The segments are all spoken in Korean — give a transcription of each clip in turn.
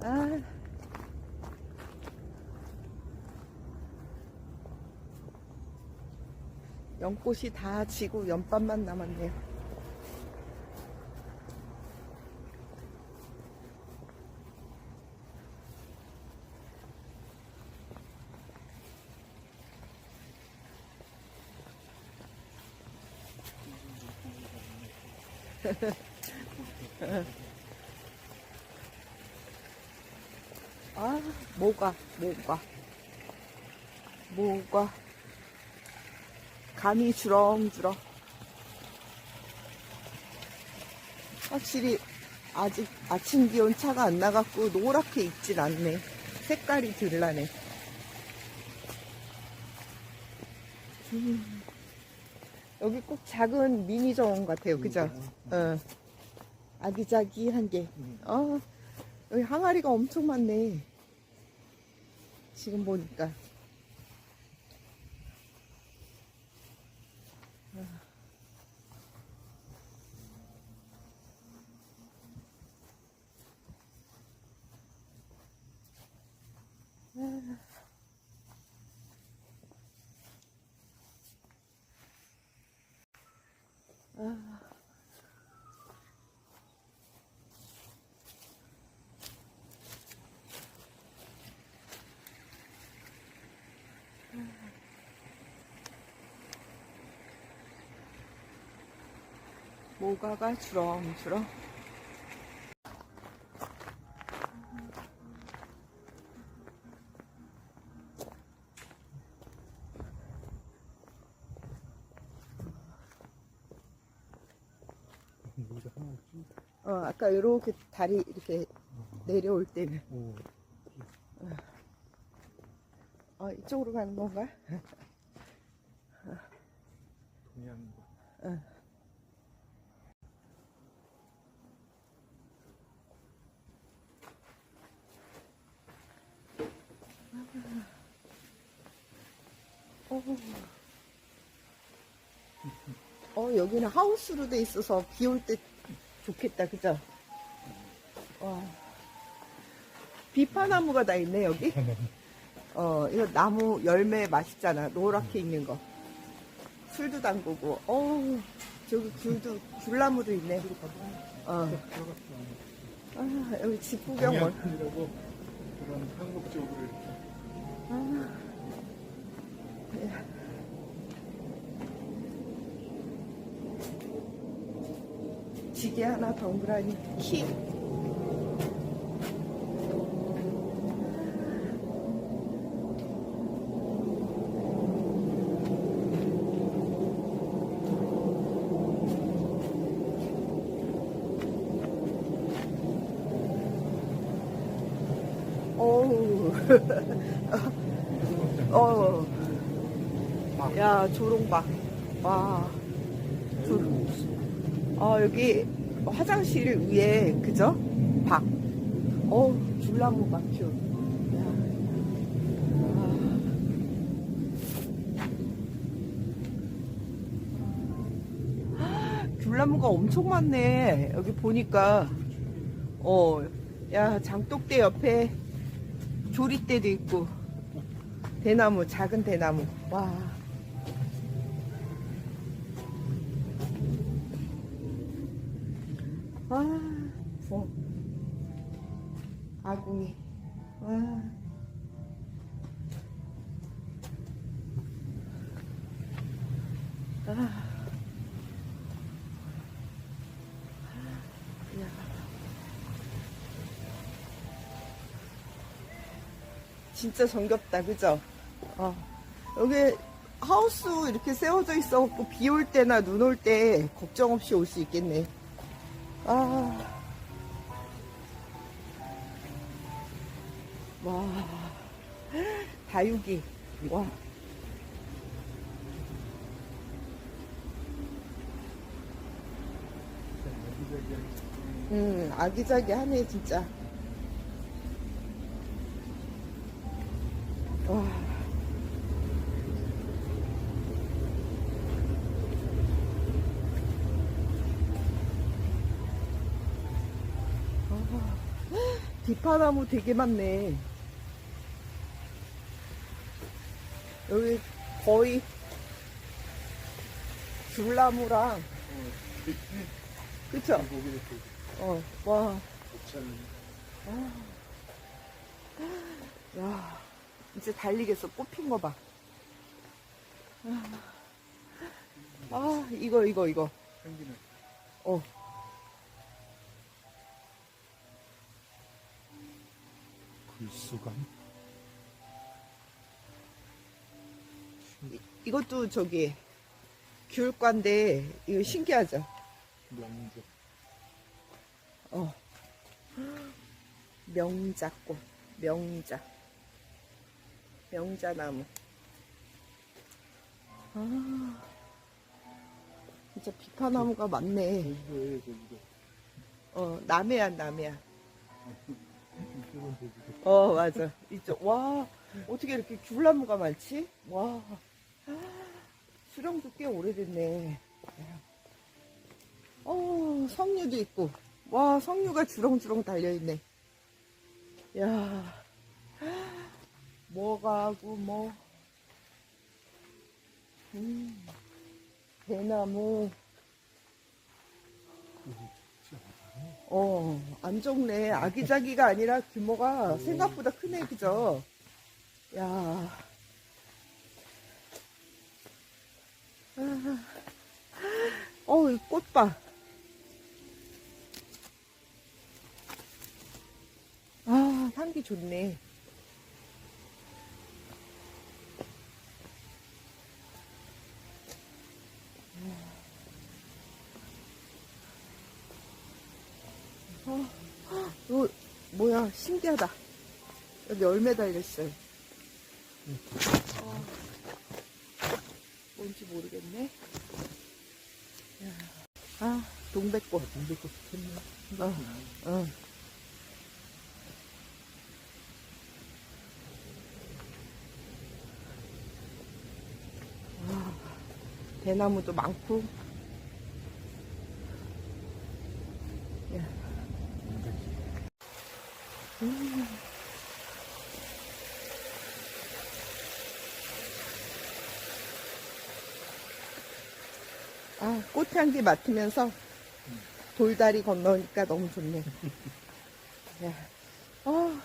아. 연꽃이 다 지고 연밥만 남았네요. 아, 뭐가, 뭐가, 뭐가, 감이 주렁주렁. 확실히 아직 아침 기온 차가 안 나갔고 노랗게 익진 않네. 색깔이 들라네. 음, 여기 꼭 작은 미니 정원 같아요. 그죠? 어. 아기자기한 게. 어, 여기 항아리가 엄청 많네. 지금 보니까. 모가가 주렁주렁. 어, 아까 이렇게 다리 이렇게 내려올 때는. 오, 어, 이쪽으로 가는 건가? 동의하 어. 어, 여기는 하우스로 돼 있어서 비 올 때 좋겠다, 그죠? 와. 비파나무가 다 있네, 여기. 어, 이거 나무 열매 맛있잖아. 노랗게 있는 거. 술도 담그고. 어우, 저기 귤도, 귤나무도 있네. 어. 아, 여기 집 구경 원. 한국적으로 이렇게 지게 하나 덩그라니 키. 어우, 어, 야 조롱박, 와, 조롱. 어, 여기 화장실 위에, 그죠? 박. 어, 줄나무. 아. 귤나무가 엄청 많네. 여기 보니까. 어, 야, 장독대 옆에 조리대도 있고. 대나무, 작은 대나무. 와. 아, 부어. 아궁이. 와. 아. 야. 진짜 정겹다, 그죠? 어. 여기 하우스 이렇게 세워져 있어갖고 비 올 때나 눈 올 때 걱정 없이 올 수 있겠네. 아. 와. 다육이. 와. 음, 아기자기하네, 진짜. 와. 비파나무 되게 많네. 여기 거의 줄나무랑, 그쵸? 어, 와, 좋잖아요. 야, 이제 달리겠어. 꽃핀 거 봐. 아, 이거, 이거, 이거. 어. 불수감? 이- 이것도 저기, 귤과인데, 이거 신기하죠? 명적. 어. 명자꽃, 명자. 명자나무. 아, 진짜 비파나무가 많네. 어, 남해안, 남해안. 어, 맞아. 이쪽, 와, 어떻게 이렇게 귤나무가 많지? 와, 수령도 꽤 오래됐네. 어, 석류도 있고. 와, 석류가 주렁주렁 달려있네. 야 뭐가고, 뭐. 음, 대나무. 어, 안 적네. 아기자기가 아니라 규모가 생각보다 크네, 그죠? 야. 아. 어, 이 꽃 봐. 아, 향기 좋네. 어, 이거 뭐야 신기하다. 여기 열매 달렸어요. 어, 뭔지 모르겠네. 야, 아 동백꽃. 동백꽃 폈네. 어, 어. 와, 대나무도 많고. 향기 맡으면서 돌다리 건너니까 너무 좋네. 야. 아,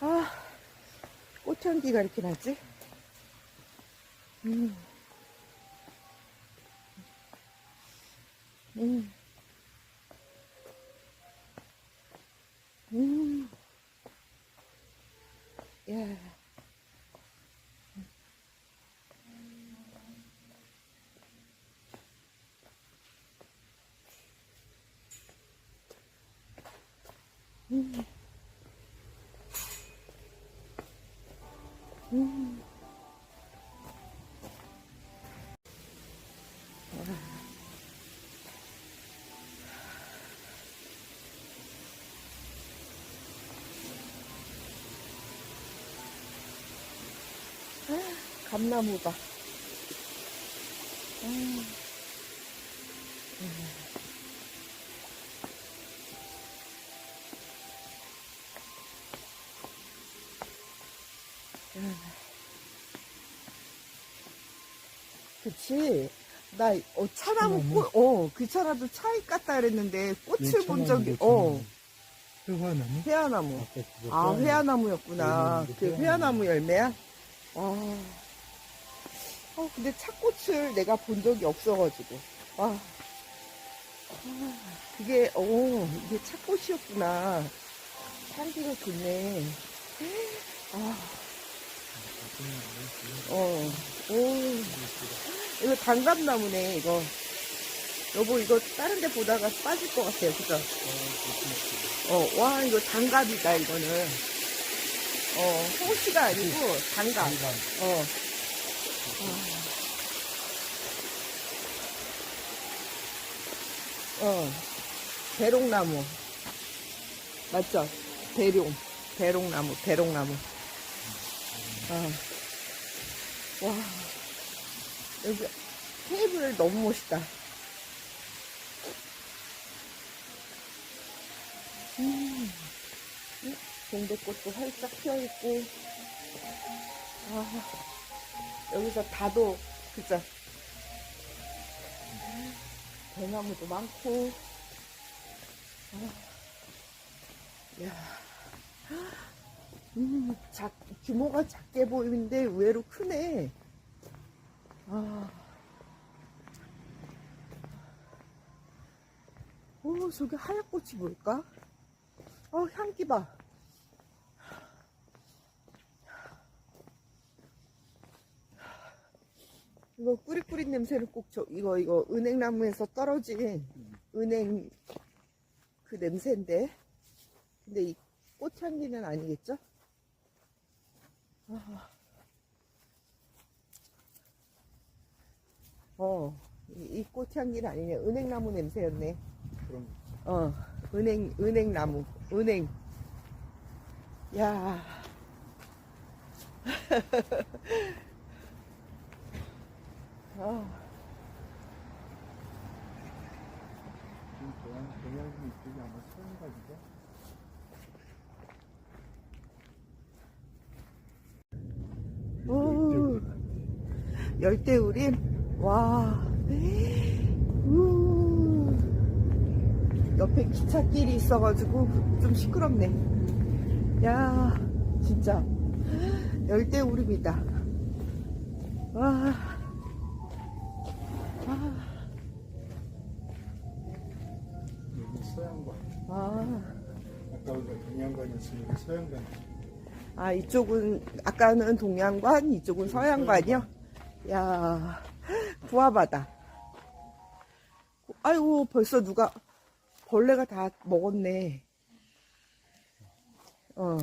아, 꽃향기가 이렇게 나지? 음. 음. 음. 야. 음. 음. 아. 그치. 나, 어, 차나무 차나무? 꽃, 어, 그 차라도 차이 같다 그랬는데, 꽃을 예, 본 적이. 어, 회화나무? 회화나무. 아까 그거 아, 회화나무. 회화나무였구나. 네, 그 회화나무. 회화나무 열매야? 와. 어, 근데 차꽃을 내가 본 적이 없어가지고. 와. 아, 그게, 어, 이게 차꽃이었구나. 향기가 좋네. 아, 어, 오. 이거 단감나무네, 이거. 여보, 이거 다른 데 보다가 빠질 것 같아요, 그죠? 어, 와, 이거 단갑이다, 이거는. 어, 호시가 아니고 단갑. 어. 어. 대롱나무. 맞죠? 대룡. 대롱나무, 대롱나무. 어. 와. 여기 테이블 너무 멋있다. 음. 동백꽃도 활짝 피어있고, 아, 여기서 다도, 그죠? 대나무도 많고, 아, 야, 음, 작, 규모가 작게 보이는데 의외로 크네. 아. 오, 저기 하얀 꽃이 뭘까? 어, 향기 봐. 이거 꾸리꾸리 냄새는 꼭 저, 이거, 이거, 은행나무에서 떨어진 은행 그 냄새인데. 근데 이 꽃향기는 아니겠죠? 아. 어, 이, 이 꽃향기는 아니네. 은행나무 냄새였네. 거. 어, 은행, 은행나무, 은행. 야. 아, 지금 동양, 동양인 이쪽이 아마 열대우림. 와. 우. 옆에 기찻길이 있어가지고 좀 시끄럽네. 야, 진짜. 열대우림이다. 와. 아. 여기 서양관. 아. 아까 우리가 동양관이었으니까 서양관. 아, 이쪽은, 아까는 동양관, 이쪽은 서양관이요? 야 구아바다. 아이고, 벌써 누가, 벌레가 다 먹었네. 어.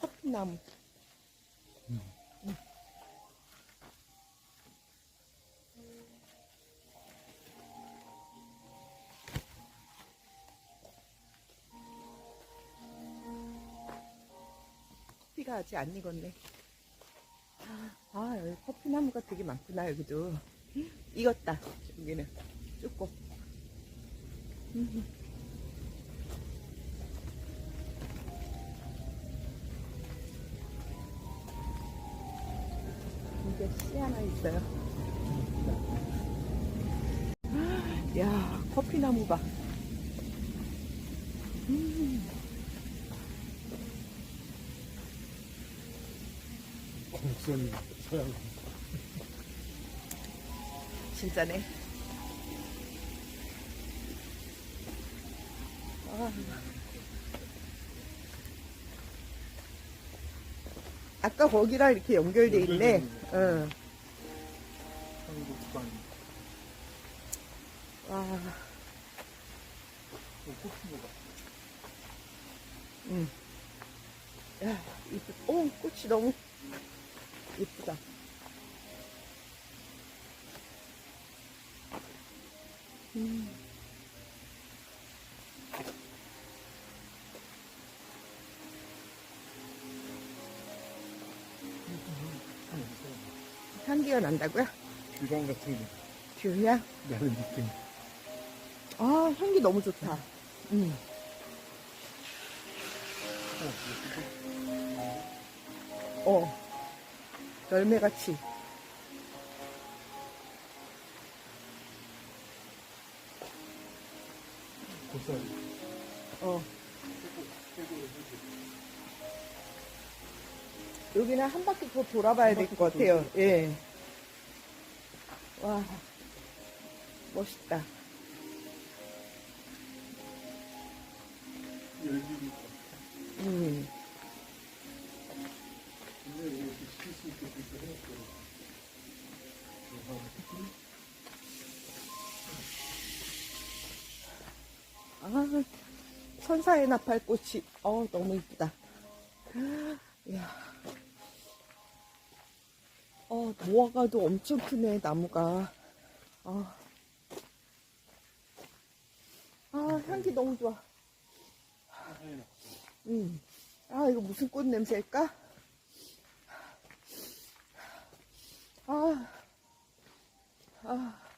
커피나무. 커피가 아직 안 익었네. 아, 여기 커피나무가 되게 많구나, 여기도. 익었다, 여기는. 조금. 이게 씨 하나 있어요. 야, 커피나무 봐. 곡선 서양관. 진짜네. 아. 아까 거기랑 이렇게 연결돼 있네. 연결돼 있네. 응. 한국관. 와, 또 꽃피고가. 응. 야, 이쁘, 오, 꽃이 너무 이쁘다. 음. 향기가 난다고요? 유랑 같은 게 귤향? 나는 느낌. 아, 향기 너무 좋다. 음. 어. 열매같이. 고사리. 어. 여기는 한 바퀴 더 돌아봐야 될 것 같아요. 예. 와. 멋있다. 열기니까. 음. 아, 천사의 나팔꽃이, 어 너무 이쁘다. 이야. 어, 모아가도 엄청 크네, 나무가. 아. 아, 향기 너무 좋아. 음. 아, 이거 무슨 꽃 냄새일까? 아, 아.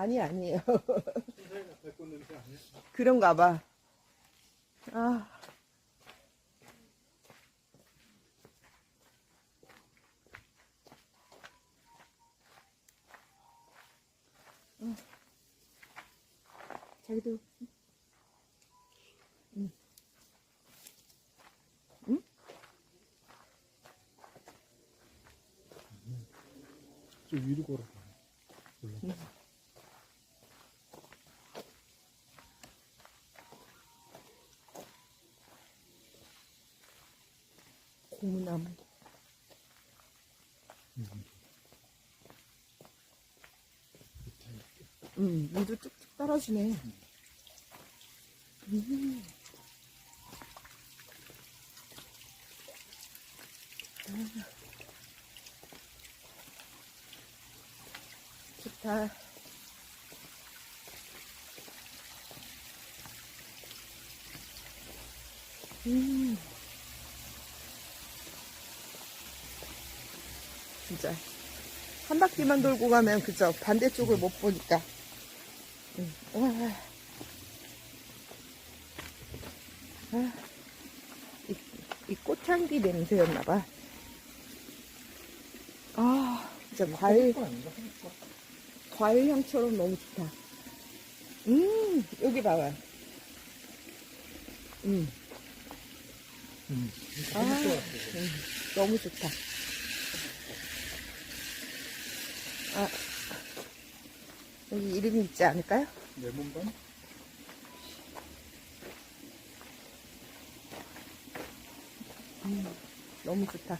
아니, 아니에요. 그런가 봐. 아. 어. 자기도 저 위로 걸어. 올라. 고무나무. 음, 물도 쭉쭉 떨어지네. 음. 아. 좋다. 음. 진짜. 한 바퀴만 돌고 가면 그죠? 반대쪽을 못 보니까. 음. 와. 아. 이, 이 꽃향기 냄새였나봐. 아, 진짜 과일, 과일 향처럼 너무 좋다. 음, 여기 봐봐요. 음, 응. 아, 음, 너무 좋다. 아, 여기 이름이 있지 않을까요? 레몬밤? 너무 좋다.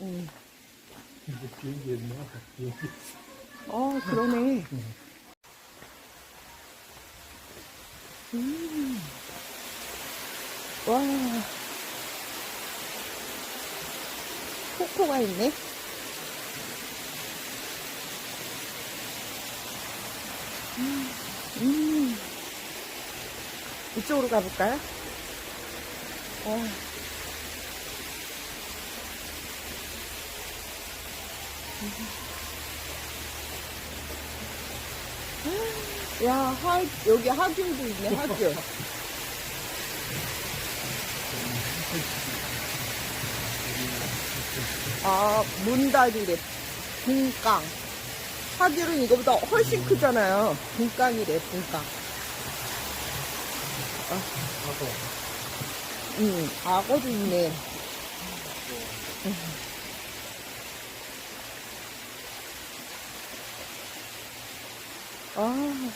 음. 이제 비행기 했나? 비행기. 어, 그러네. 음. 와. 폭포가 있네. 이쪽으로 가볼까요? 와. 야, 하, 여기 하귤도 있네, 하귤. 아, 문다리래. 분깡. 하귤은 이거보다 훨씬 크잖아요. 분깡이래, 분깡. 하고. 응, 악어도 있네. 아,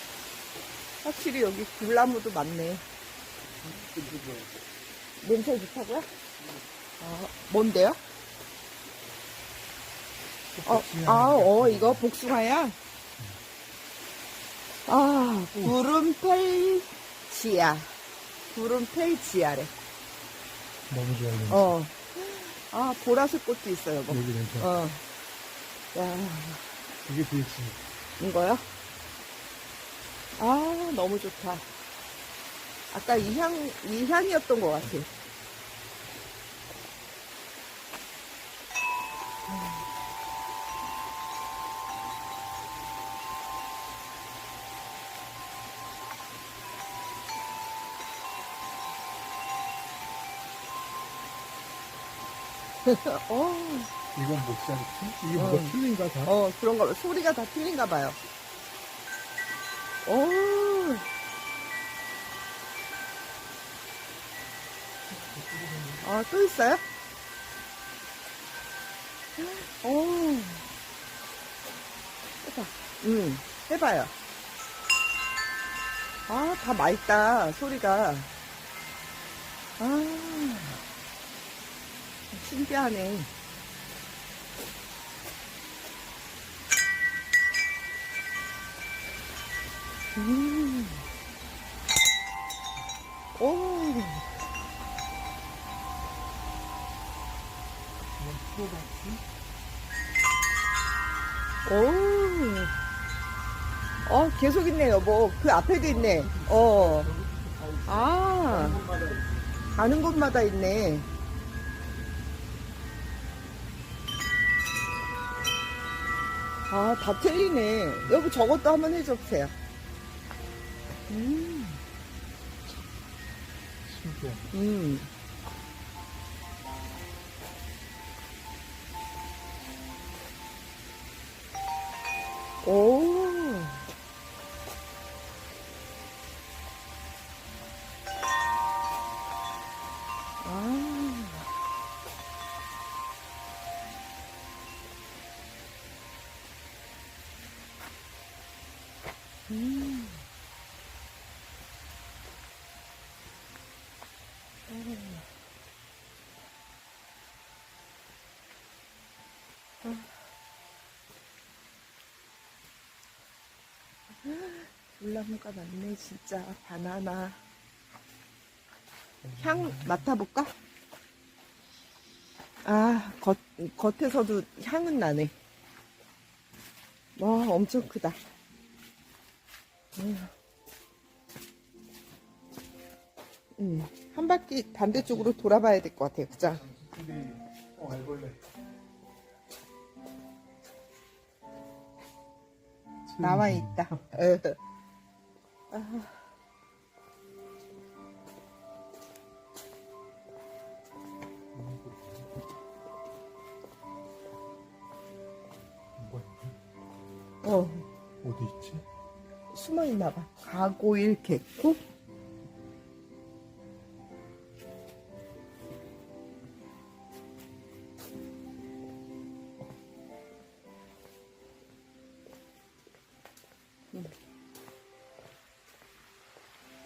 확실히 여기 귤나무도 많네. 냄새 좋다고요? 아, 뭔데요? 어, 아, 어, 이거 복숭아야? 아, 구름펠지야. 구름펠지야래. 너무 좋아요. 어. 아, 보라색 꽃도 있어요, 여보. 여기 냄새. 어. 야, 이게 비치. 이거요? 아, 너무 좋다. 아까 이 향, 이 향이었던 것 같아. 어, 이건 목살이 틀? 이게 뭐가 어. 틀린가 다? 어, 그런 거, 소리가 다 틀린가 봐요. 오. 아, 또 있어요? 오. 해봐. 응, 해봐요. 아, 다 맑다, 소리가. 아, 신기하네. 음. 오. 오. 어, 계속 있네, 여보. 그 앞에도 있네. 어. 아, 가는 곳마다 있네. 아, 다 틀리네. 여보, 저것도 한번 해줘보세요. 음, 신기해. 음. 오. 물나무가 많네, 진짜. 바나나. 향 맡아볼까? 아, 겉, 겉에서도 향은 나네. 와, 엄청 크다. 음. 음, 한 바퀴 반대쪽으로 돌아봐야 될 것 같아요. 그죠? 어. 나와 있다. 어. 어디 있지? 숨어 있나 봐. 가고 일 개코?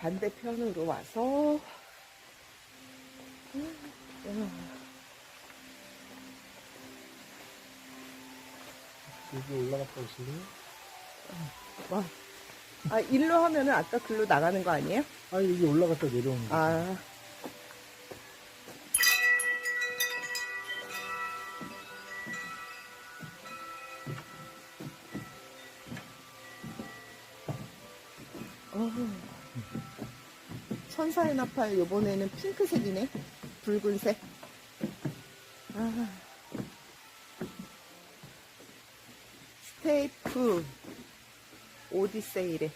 반대편으로 와서 여기 올라갔다 오실래요? 와. 아, 일로 하면은 아까 글로 나가는 거 아니에요? 아 여기 올라갔다 내려오는 거. 아. 천사의 나팔 요번에는 핑크색이네. 붉은색. 아. 스테이프 오디세이래.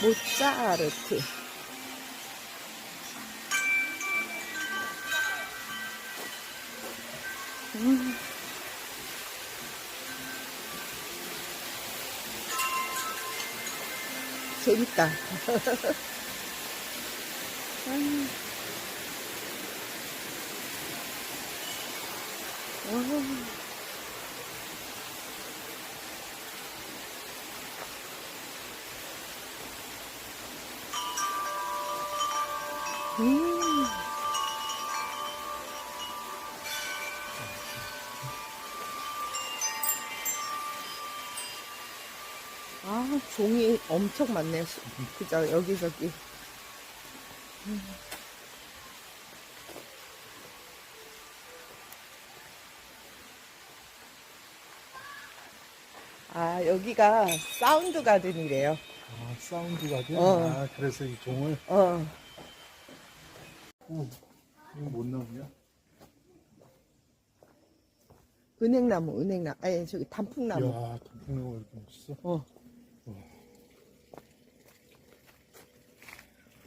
모짜르트. 음. 재밌다. 아. 음. 아, 종이 엄청 많네요. 수- 그죠? 여기저기. 음. 아, 여기가 사운드 가든이래요. 아 사운드 가든. 어. 아 그래서 이 종을. 어. 오 이거 못 나오냐? 은행나무, 은행나무. 아니, 저기 단풍나무. 이야 단풍나무 이렇게 멋있어. 어.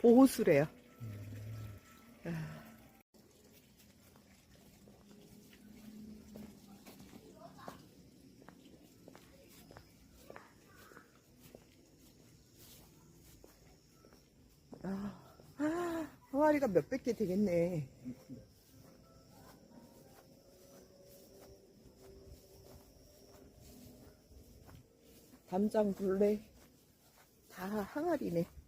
오호수래요. 아, 항아리가 몇백 개 되겠네. 담장, 불레 다 항아리네.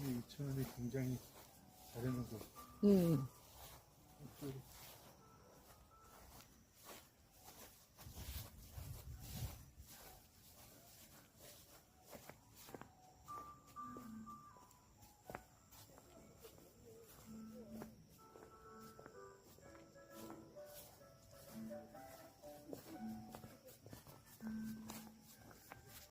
2,000원에 공장이 다른 거. 예. 음.